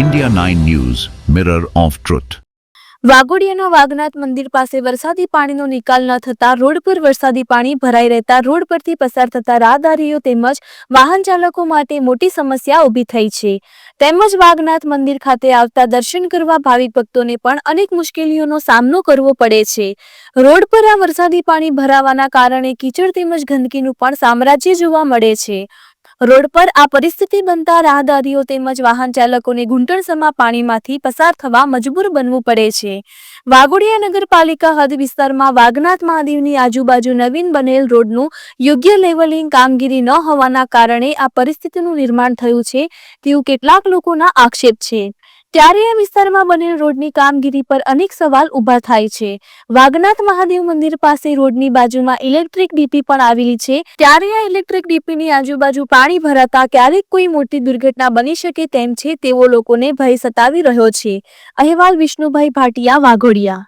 India 9 News, Mirror of Truth. વાઘોડિયાના Vaghnath મંદિર પાસે વરસાદી પાણીનો નિકાલ ન થતા રોડ પર વરસાદી પાણી ભરાઈ રહેતા રોડ પરથી પસાર થતા રાહદારીઓ તેમજ વાહન ચાલકો માટે મોટી સમસ્યા ઊભી થઈ છે. તેમજ વાઘનાથ મંદિર ખાતે આવતા દર્શન કરવા ભાવિક ભક્તોને પણ અનેક મુશ્કેલીઓનો સામનો કરવો પડે છે. રોડ પર આ વરસાદી પાણી ભરાવાના કારણે કીચડ તેમજ ગંદકીનું પણ સામ્રાજ્ય જોવા મળે છે. રોડ પર આ પરિસ્થિતિ બનતા રાહદારીઓ તેમજ વાહન ચાલકોને ઘૂંટણસમા પાણીમાંથી પસાર થવા મજબૂર બનવું પડે છે. વાઘોડિયા નગરપાલિકા હદ વિસ્તારમાં વાઘનાથ મહાદેવની આજુબાજુ નવીન બનેલ રોડનું યોગ્ય લેવલિંગ કામગીરી ન હોવાના કારણે આ પરિસ્થિતિનું નિર્માણ થયું છે. તેવું કેટલાક લોકોના આક્ષેપ છે. ત્યારે આ વિસ્તારમાં બનેલ રોડની કામગીરી પર અનેક સવાલ ઊભા થાય છે. વાઘનાથ મહાદેવ મંદિર પાસે રોડની બાજુમાં ઇલેક્ટ્રિક ડીપી પણ આવેલી છે. ત્યારે આ ઇલેક્ટ્રિક ડીપીની આજુબાજુ પાણી ભરાતા ક્યારેક કોઈ મોટી દુર્ઘટના બની શકે તેમ છે તેવો લોકોને ભય સતાવી રહ્યો છે. અહેવાલ વિષ્ણુભાઈ ભાટિયા વાઘોડિયા.